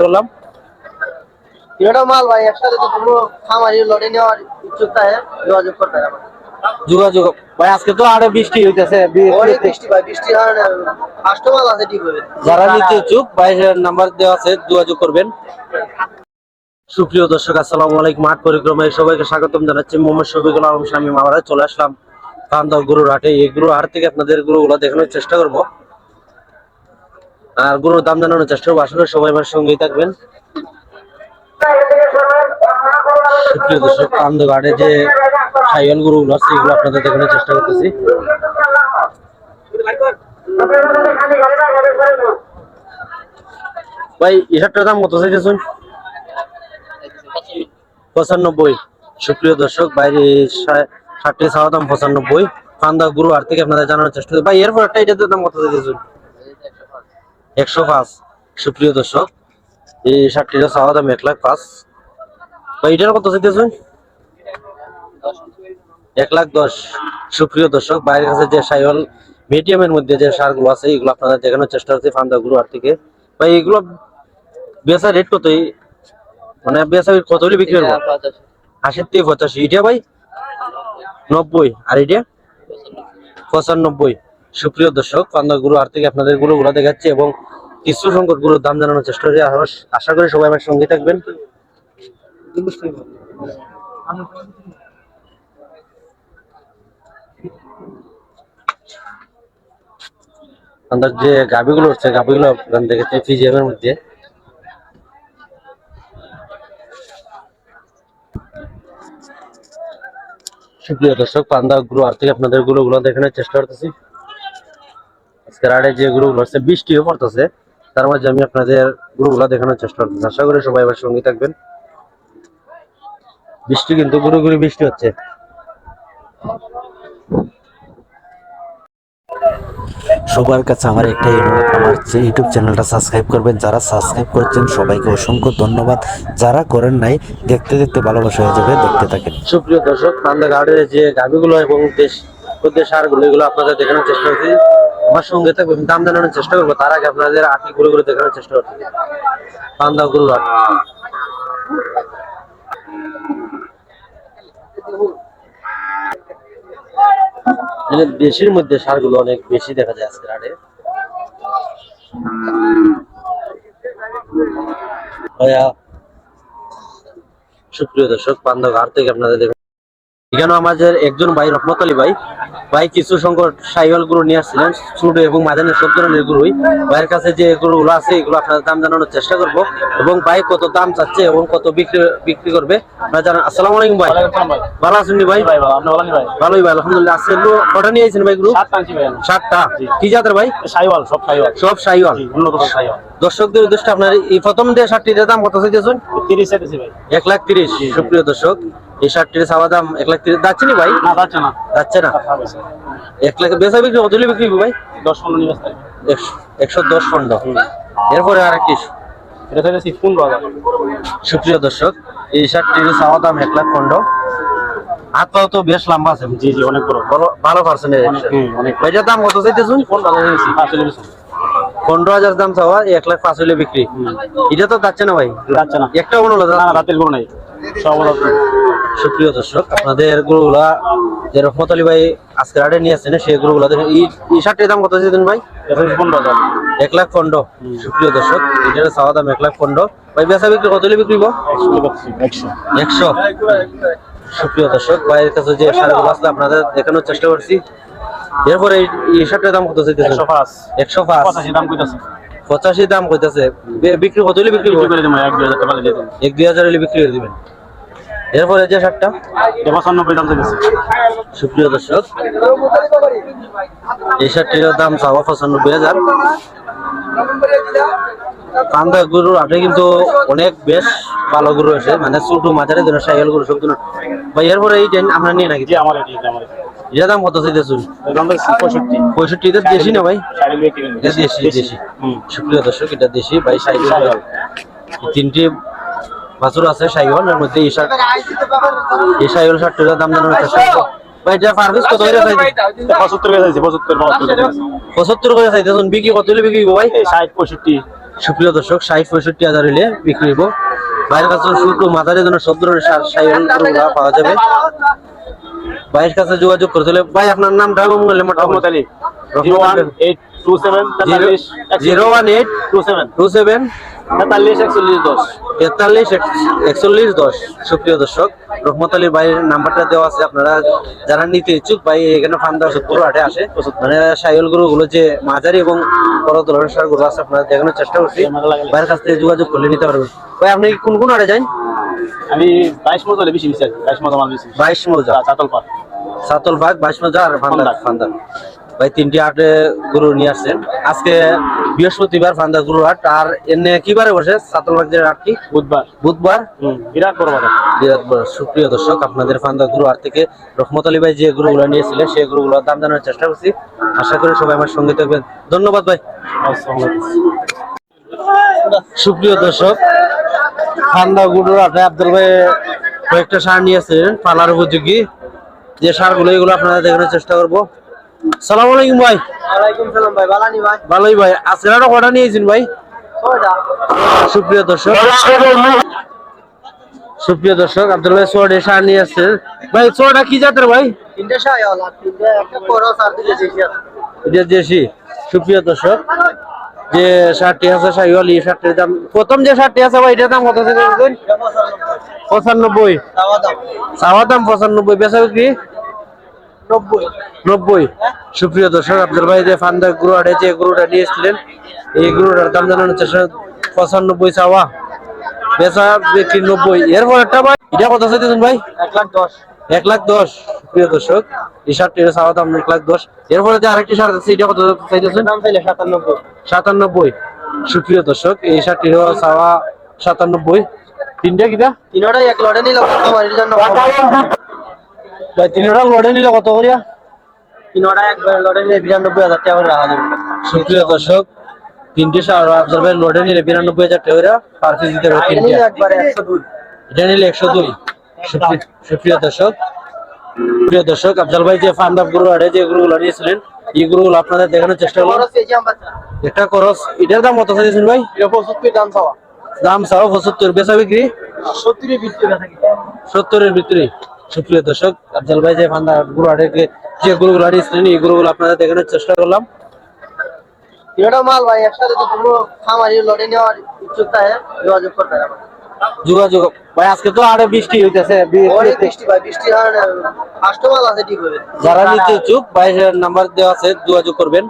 করলাম। এটা মাল ভাই একসাথে তো কোনো খামারি লড়ে নেওয়ার ইচ্ছুক থাকে যোগাযোগ করতে হবে যোগাযোগ। ভাই আজকে তো আরও বৃষ্টি হইতেছে বৃষ্টি ভাই বৃষ্টি কারণে আছে ঠিক হবে যারা নিতে ইচ্ছুক বাইরের নাম্বার দেওয়া আছে যোগাযোগ করবেন। সুপ্রিয় দর্শক আসসালামু আলাইকুম। মাঠ পরিক্রমায় সবাইকে স্বাগতম জানাচ্ছি। মোহাম্মদ শফিকুল আলম স্বামী মামারা চলে আসলাম কান্দা গরুর হাটে। এই গরুর হাট থেকে আপনাদের গরুগুলো দেখানোর চেষ্টা করব। আর গরুর দাম জানানোর চেষ্টা করব। আসলে সবাই আমার সঙ্গেই থাকবেন। সুপ্রিয় দর্শক কান্দা ঘাটে যে সাইয়াল গরুগুলো আছে, এগুলো আপনাদের দেখানোর চেষ্টা করতেছি। ভাই এটার দাম কত চাইতেছেন? পঁচানব্বই। সুপ্রিয় দর্শক, বাইরে ষাটটি চাওয়া দাম পঁচানব্বই। কান্দা গুরু আর থেকে আপনাদের জানানোর চেষ্টা ভাই, এরপর একটা এটার দাম কত চাইতেছেন? একশো পাঁচ। সুপ্রিয় দর্শক এই ষাটটিটা চাওয়া দাম এক লাখ পাঁচ। ভাই এটার কত চাইতেছেন? এক লাখ দশ। সুপ্রিয় দর্শক বাইরের কাছে যে সাইওয়াল মিডিয়ামের মধ্যে যে সারগুলো আছে এগুলো আপনাদের দেখানোর চেষ্টা করছি ফান্দা গুরু আর থেকে। ভাই এগুলো বেচা রেট কতই? মানে বেচা কত হলে বিক্রি করব? আশির থেকে পঁচাশি। এটা ভাই? নব্বই। আর এটা? পঁচানব্বই। সুপ্রিয় দর্শক পান্দা গুরু আর থেকে আপনাদের গুরুগুলো দেখাচ্ছি এবং কিছু সংকট গুরুর দাম জানানোর চেষ্টা করি। আশা- করি সবাই আমার সঙ্গে থাকবেন। আমাদের যে গাবিগুলো হচ্ছে গাবিগুলো আপনারা দেখেছি ফিজিএম এর মধ্যে। সুপ্রিয় দর্শক পান্দা গুরু আর থেকে আপনাদেরগুলো গুলো দেখানোর চেষ্টা করতেছি। আজকের আড়ে যে গুরু গুলো হচ্ছে বৃষ্টিও পড়তেছে। তার মাঝে আমি আপনাদের গুরু গুলো দেখানোর চেষ্টা করতেছি। আশা করি সবাই আমার সঙ্গে থাকবেন। বৃষ্টি কিন্তু গুরু গুরু বৃষ্টি হচ্ছে। সবার কাছে আমার একটাই অনুরোধ আমার যে ইউটিউব চ্যানেলটা সাবস্ক্রাইব করবেন যারা সাবস্ক্রাইব করছেন সবাইকে অসংখ্য ধন্যবাদ। যারা করেন নাই দেখতে দেখতে ভালোবাসা হয়ে যাবে দেখতে থাকেন। সুপ্রিয় দর্শক পান্দা গার্ডের যে গাভিগুলো এবং দেশ সারগুলো এগুলো আপনাদের দেখানোর চেষ্টা করছি। আমার সঙ্গে থাকবে, আমি দাম জানানোর চেষ্টা করব। তার আগে আপনাদের আটি গুলো গুলো দেখানোর চেষ্টা করছি পান্দা গুরু এখানে দেশের মধ্যে অনেক বেশি দেখা যায় আজকের হাটে। সুপ্রিয় দর্শক পান্দা ঘাট থেকে আপনাদের দেখুন। এখানে আমাদের একজন ভাই, রহমত আলী ভাই ভাই কিছু সংকট সাইওয়াল গুরু নিয়ে আসছিলেন। ছোট এবং মাঝানি সব ধরনের গুরুই। ভাইয়ের কাছে যে গরুগুলো আছে এগুলো আপনাদের দাম জানানোর চেষ্টা করব। এবং ভাই কত দাম চাচ্ছে এবং কত বিক্রি বিক্রি করবে আপনারা জানান। আসসালামু আলাইকুম ভাই। ভালো আছেন ভাই? ভাই ভাই? ভালোই ভাই আলহামদুলিল্লাহ। এগুলো কটা নিয়ে আইছেন ভাই গ্রুপ সাত টানছি ভাই আমি। ষাটটা কি জাতের ভাই? সাইওয়াল সব সাইওয়াল সব সাইওয়াল উন্নত সাইওয়াল দর্শকদের উদ্দেশ্যে আপনার এই প্রথম দিয়ে ষাটটির দাম কত চাইতেছেন? তিরিশ ভাই। এক লাখ তিরিশ। সুপ্রিয় দর্শক এই ষাটটির চাওয়া দাম এক লাখ তিরিশ যাচ্ছে নি ভাই? না যাচ্ছে না। যাচ্ছে না? এক লাখ বেচা বিক্রি কত বিক্রি ভাই? দশ পনেরো থাকবে একশো- দশ খন্ড এরপরে আর কি? এটা পনেরো হাজার। সুপ্রিয় দর্শক এই শার্টটির চাওয়া দাম এক লাখ হাত পাও তো বেশ লম্বা আছে। জি জি অনেক বড়। ভালো ভালো পার্সেন্টেজ হুম, অনেক। এটার দাম কত চাইতেছুন? পনেরো হাজার পনেরো দাম চাওয়া এক লাখ পাঁচ হইলে বিক্রি। এটা তো যাচ্ছে না ভাই? যাচ্ছে না। একটা রাতের গরু নাই। সব। সুপ্রিয় দর্শক আপনাদের গরুগুলা যে রহমত ভাই আজকে আড়ে নিয়ে আসছেন সেই গরুগুলা এই শার্টের দাম কত চাইতেন ভাই? এক লাখ পনেরো। সুপ্রিয় দর্শক এটার চাওয়া দাম এক লাখ পনেরো। ভাই বেচা বিক্রি কত বিক্রি একশো। সুপ্রিয় দর্শক ভাইয়ের কাছে যে সারগুলো আসলে আপনাদের দেখানোর চেষ্টা করছি। এরপরে এই- শার্টের দাম কত চাইতেছেন একশো পাঁচ। দাম কইতাছে। পঁচাশি দাম কইতাছে। বিক্রি কত বিক্রি করে দেবো এক দুই হাজার বিক্রি করে দিবেন। এরপরে যে শার্টটা? পঁচানব্বই দাম চাইতেছি সুপ্রিয় দর্শক এই শার্টটির দাম চাওয়া পঁচানব্বই হাজার। কান্দা গরুর আটে কিন্তু অনেক বেশ ভালো গরু আছে মানে ছোট মাঝারি ধরনের সাইকেল গরু সব ভাই এরপরে এই ট্রেন আপনার নিয়ে নাকি? আমার এটা আমার দাম কত চাইতেছুন পঁয়ষট্টি। পঁয়ষট্টি এটা দেশি না ভাই। এটা দেশি দেশি। হুম। সুপ্রিয় দর্শক এটা দেশি ভাই সাইকেল। তিনটি বাছুর আছে সাইকেল এর মধ্যে এই শার্ট এই সাইকেল শার্টটার দাম জানানোর চেষ্টা করব। ভাই এটা কত করে চাইতে এটা পঁচাত্তর করে চাইছি পঁচাত্তর বাহাত্তর করে চাইছি। পঁচাত্তর করে বিক্রি কত হলে বিক্রি ভাই? এই ষাট পঁয়ষট্টি। সুপ্রিয় দর্শক ষাট পঁয়ষট্টি হাজার হইলে বিক্রি হইব। কাছে জন্য সব ধরনের গরুগুলা পাওয়া যাবে। ভাইয়ের কাছে যোগাযোগ করতে হলে ভাই আপনার নামটা বললে Rahmat Ali. Zero one eight two seven. Two seven. তেতাল্লিশ একচল্লিশ দশ। তেতাল্লিশ একচল্লিশ দশ। সুপ্রিয় দর্শক রহমত আলী ভাইয়ের নাম্বারটা দেওয়া আছে আপনারা যারা নিতে ইচ্ছুক ভাই এখানে ফান্দা সত্তর হাটে আসে। মানে সাইকেল গরুগুলো যে মাঝারি এবং বড় ধরনের গরু আছে আপনারা দেখানোর চেষ্টা করছি। ভাইয়ের কাছ থেকে যোগাযোগ করলে নিতে পারবেন। ভাই আপনি কোন কোন হাটে যান? আমি বাইশ মতো বেশি কি। বাইশ মাল বেশি বাইশ মৌজা চাতল পার সাতল বাগ বাইশ মৌজা আর ফান্দা ফান্দা। ভাই তিনটি হাটে গরু নিয়ে আসছেন। আজকে বৃহস্পতিবার ফান্দা গরু হাট আর এনে কি বারে বসে? সাতল বাগ যে হাটটি বুধবার। বুধবার? বিরাট বড় বাজার। বিরাট বড়। সুপ্রিয় দর্শক আপনাদের ফান্দা গুরু আর থেকে রহমত আলী ভাই যে গুরুগুলো নিয়েছিলেন সেই গুরুগুলোর দাম জানার চেষ্টা করছি। আশা করি সবাই আমার সঙ্গে থাকবেন। ধন্যবাদ ভাই। সুপ্রিয় দর্শক ফান্দা গুরুর হাটে আব্দুল ভাই কয়েকটা সার নিয়েছিলেন পালার উপযোগী। যে সারগুলো এগুলো আপনারা দেখানোর চেষ্টা করব। সালাম আলাইকুম ভাই। ভালোই ভাই। আজকে আরও কটা নিয়েছেন ভাই? সুপ্রিয় দর্শক। সুপ্রিয় দর্শক সোয়াডে নিয়ে আসছেন ভাই সোয়াটা কি জাতের ভাই? এটা দেশি সুপ্রিয় দর্শক যে ষাটটি আছে সাইওয়াল এই দাম প্রথম যে ষাটটি আছে ভাই এটার দাম কত পঁচানব্বই। চাওয়া দাম পঁচানব্বই। বেচা বিক্রি? নব্বই। নব্বই। সুপ্রিয় দর্শক আব্দুল ভাই যে ফান্দা গুরুহাটে যে গরুটা নিয়ে এসেছিলেন এই গরুটার দাম জানানো চেষ্টা পঁচানব্বই চাওয়া। বেচা বিক্রি নব্বই। এরপর একটা ভাই এটা কত চাইতেছেন ভাই? এক লাখ দশ। এক লাখ দশ। প্রিয় দর্শক এই শার্টটির চাওয়া দাম এক লাখ দশ। এরপরে যে আরেকটি শার্ট আছে এটা কত চাইতেছেন? দাম চাইলে সাতানব্বই। সাতানব্বই। সুপ্রিয় দর্শক এই শার্টটির চাওয়া সাতানব্বই। তিনটা কিটা তিনোটাই এক লটে নিল খামারির জন্য তিনটা লড়ে নিলে কত করিয়া? তিনোটা একবার লটে নিলে বিরানব্বই হাজার টাকা করে রাখা যাবে। সুপ্রিয় দর্শক তিনটে শার্ট লড়ে নিলে বিরানব্বই হাজার টাকা পার পিস দিতে হবে এটা নিলে একশো দুই। এটা নিলে একশো দুই। সুপ্রিয়- সুপ্রিয় দর্শক প্রিয় দর্শক আফজাল ভাই যে ফান্দাব গুরু আড়ে যে গুরুগুলো নিয়েছিলেন এই গুরুগুলো আপনাদের দেখানোর চেষ্টা করলাম খরচ এটার দাম কত চাইছেন ভাই? দাম চাওয়া। দাম চাও পঁচাত্তর। বেচা বিক্রি? সত্তরই বিক্রি। সত্তরের ভিতরে। সুপ্রিয় দর্শক আফজাল ভাই যে ফান্দা গুরু আড়ে যে গুরুগুলো নিয়েছিলেন এই গুরুগুলো আপনাদের দেখানোর চেষ্টা করলাম। তিনোটা মাল ভাই একসাথে তো কোনো খামারির লটে নেওয়ার ইচ্ছুক থাকে যোগাযোগ করতে হবে যোগাযোগ ভাই আজকে তো আরে বৃষ্টি হইতেছে বৃষ্টি ভাই কারণে কাস্টমার আছে ঠিক হবে যারা নিতে ইচ্ছুক ভাইয়ের নাম্বার দেওয়া আছে যোগাযোগ করবেন।